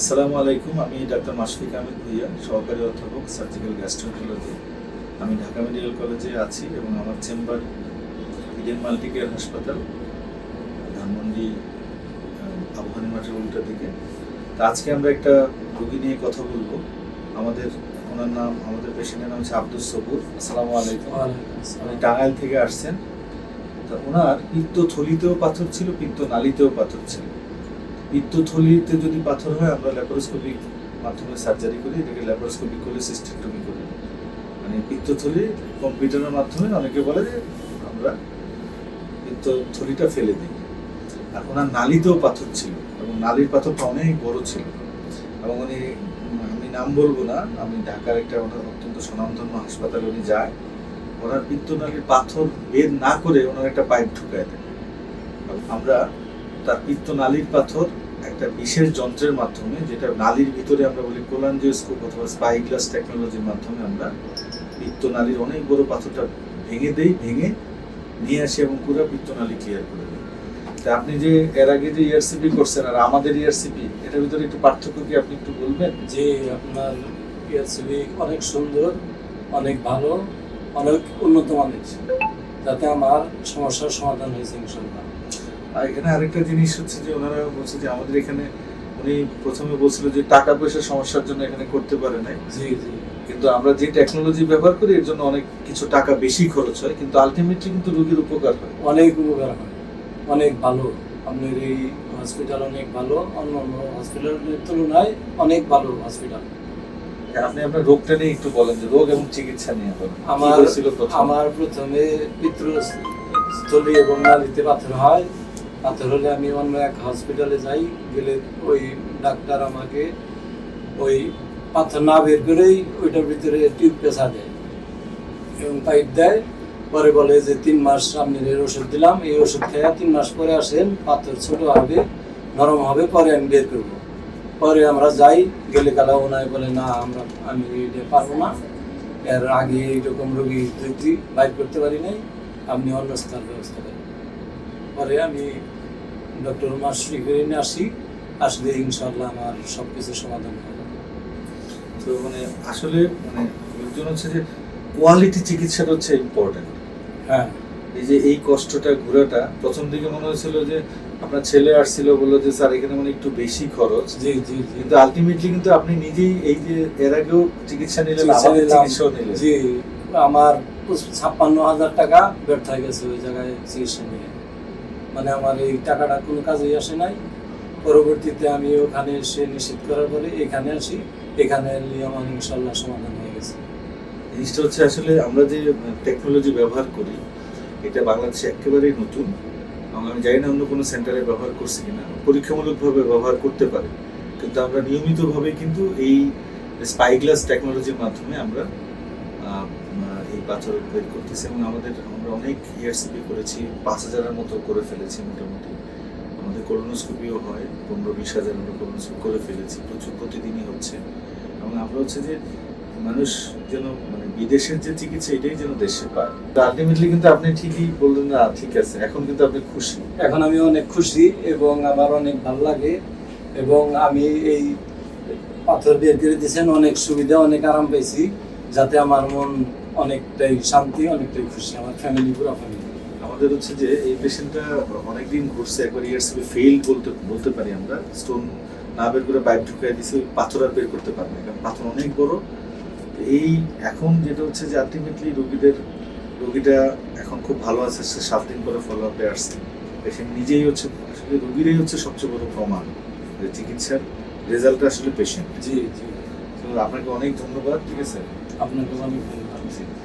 আসসালামু আলাইকুম আমি ডাক্তার মাশফিক আহমেদ ভুইয়া সহকারী অধ্যাপক সার্জিক্যাল গ্যাস্ট্রোন্টোলজি আমি ঢাকা মেডিকেল কলেজে আছি এবং আমার চেম্বার ইডেন মাল্টি কেয়ার হাসপাতাল ধানমন্ডি আবহানী মাঠের উল্টা দিকে। তো আজকে আমরা একটা রোগী নিয়ে কথা বলব। আমাদের ওনার নাম আমাদের পেশেন্টের নাম হচ্ছে আব্দুল সবুর। আসসালামু আলাইকুম। উনি টাঙ্গাইল থেকে আসছেন। তা ওনার পিত্তথলিতেও পাথর ছিল পিত্ত নালিতেও পাথর ছিল। পিত্তথলিতে যদি পাথর হয়, আমরা ল্যাপারোস্কোপিক মাধ্যমে সার্জারি করি, এটাকে ল্যাপারোস্কোপিক করে সিস্টেক্টমি করি। মানে পিত্তথলি কম্পিউটারের মাধ্যমে অনেকে বলে যে আমরা পিত্তথলিটা ফেলে দিই। আর ওনার নালীতেও পাথর ছিল, এবং নালির পাথরটা অনেক বড় ছিল। এবং উনি, আমি নাম বলব না, আমি ঢাকার একটা ওনার অত্যন্ত স্বনামধন্য হাসপাতালে উনি যায়। ওনার পিত্তনালীর পাথর বের না করে ওনার একটা পাইপ ঢুকায় দেয়। আমরা তার পিত্তনালীর পাথর একটা বিশেষ যন্ত্রের মাধ্যমে, যেটা নালীর ভিতরে আমরা বলি কোলাঞ্জিওস্কোপ অথবা স্পাইগ্লাস টেকনোলজির মাধ্যমে আমরা পিত্তনালীর অনেক বড় পাথরটা ভেঙে দেই, ভেঙে নিয়ে আসি এবং পুরো পিত্তনালী ক্লিয়ার করে দিই। তা আপনি যে এর আগে যে ইয়ারসিপি করছেন আর আমাদের ইয়ারসিপি এটার ভিতরে একটু পার্থক্য কি আপনি একটু বলবেন? যে আপনার পিএসবি অনেক সুন্দর, অনেক ভালো, অনেক উন্নত মানের, যাতে আমার সমস্যার সমাধান হয়েছে ইনশাল্লাহ আর এখানে আরেকটা জিনিস হচ্ছে যে ওনারা বলছে যে আমাদের এখানে উনি প্রথমে বলছিল যে টাকা পয়সার সমস্যার জন্য এখানে করতে পারে নাই। জি জি। কিন্তু আমরা যে টেকনোলজি ব্যবহার করি এর জন্য অনেক কিছু টাকা বেশি খরচ হয় কিন্তু আলটিমেটলি কিন্তু রোগীর উপকার হয়। অনেক উপকার হয়। অনেক ভালো। আপনার এই হসপিটাল অনেক ভালো অন্য অন্য হসপিটালের তুলনায় অনেক ভালো হসপিটাল আপনি আপনার রোগটা নিয়ে একটু বলেন যে রোগ এবং চিকিৎসা নিয়ে বলেন। আমার? আমার প্রথমে পিতৃস্থলী এবং নালীতে পাথর হয়। পাথর হলে আমি অন্য এক হসপিটালে যাই, গেলে ওই ডাক্তার আমাকে ওই পাথর না বের করেই ওইটার ভিতরে টিউব পেঁচা দেয় এবং পাইপ দেয়। পরে বলে যে তিন মাস আপনি এর ওষুধ দিলাম, এই ওষুধ খেয়ে তিন মাস পরে আসেন, পাথর ছোট হবে, নরম হবে, পরে আমি বের করব। পরে আমরা যাই, গেলে কালা ওনায় বলে, না, আমরা, আমি এটা পারব না। এর আগে এইরকম রোগী দুইটি বাইর করতে পারি নাই। আপনি অন্য স্থান ব্যবস্থা করেন। পরে আমি ডক্টর করে নিয়ে আসি আসলে ইনশাল্লাহ আমার সব কিছু সমাধান হবে। তো মানে আসলে মানে লোকজন হচ্ছে যে কোয়ালিটি চিকিৎসাটা হচ্ছে ইম্পর্টেন্ট হ্যাঁ। এই যে এই কষ্টটা ঘোরাটা প্রথম দিকে মনে হয়েছিল যে আপনার ছেলে আসছিল বলল যে স্যার এখানে মানে একটু বেশি খরচ। জি জি কিন্তু আলটিমেটলি কিন্তু আপনি নিজেই এই যে এর আগেও চিকিৎসা নিলেন আমাদের চিকিৎসাও নিলেন। জি আমার ছাপ্পান্ন হাজার টাকা ব্যর্থ হয়ে গেছে ওই জায়গায় চিকিৎসা নিয়ে। মানে আমার এই টাকাটা কোনো কাজেই আসে নাই। পরবর্তীতে আমি ওখানে এসে নিষেধ করার পরে এখানে আসি। এখানে নিয়ে আমার ইনশাল্লাহ সমাধান হয়ে গেছে। জিনিসটা হচ্ছে আসলে আমরা যে টেকনোলজি ব্যবহার করি, এটা বাংলাদেশে একেবারেই নতুন। আমি জানি না অন্য কোনো সেন্টারে ব্যবহার করছি কিনা। পরীক্ষামূলকভাবে ব্যবহার করতে পারে। কিন্তু আমরা নিয়মিতভাবে কিন্তু এই স্পাইগ্লাস টেকনোলজির মাধ্যমে আমরা পাথর বের করতেছি এবং আমাদের, আমরা অনেক ইয়ারসিপি করেছি, পাঁচ হাজারের মতো করে ফেলেছি মোটামুটি। আমাদের করোনোস্কোপিও হয়, পনেরো বিশ হাজার আমরা করোনোস্কোপি করে ফেলেছি, প্রচুর প্রতিদিনই হচ্ছে। এবং আমরা হচ্ছে যে মানুষ যেন মানে বিদেশের যে চিকিৎসা, এটাই যেন দেশে পায়। আলটিমেটলি কিন্তু আপনি ঠিকই বললেন, না, ঠিক আছে, এখন কিন্তু আপনি খুশি। এখন আমি অনেক খুশি এবং আমার অনেক ভালো লাগে এবং আমি এই পাথর বের করে দিয়েছেন, অনেক সুবিধা, অনেক আরাম পেয়েছি যাতে আমার মন অনেকটাই শান্তি অনেকটাই খুশি আমার ফ্যামিলি পুরো ফ্যামিলি আমাদের হচ্ছে যে এই পেশেন্টটা অনেকদিন ঘুরছে একবার ইয়ারসিপি ফেল বলতে বলতে পারি আমরা। স্টোন না বের করে পাইপ ঢুকিয়ে দিছি ওই পাথর আর বের করতে পারবে কারণ পাথর অনেক বড়। এই এখন যেটা হচ্ছে যে আলটিমেটলি রোগীদের রোগীটা এখন খুব ভালো আছে সে সাত দিন পরে ফলো আপে আসছে। পেশেন্ট নিজেই হচ্ছে আসলে রোগীরাই হচ্ছে সবচেয়ে বড় প্রমাণ যে চিকিৎসার রেজাল্ট আসলে পেশেন্ট জি জি। তো আপনাকে অনেক ধন্যবাদ ঠিক আছে? আপনাকে অনেক ধন্যবাদ। amazing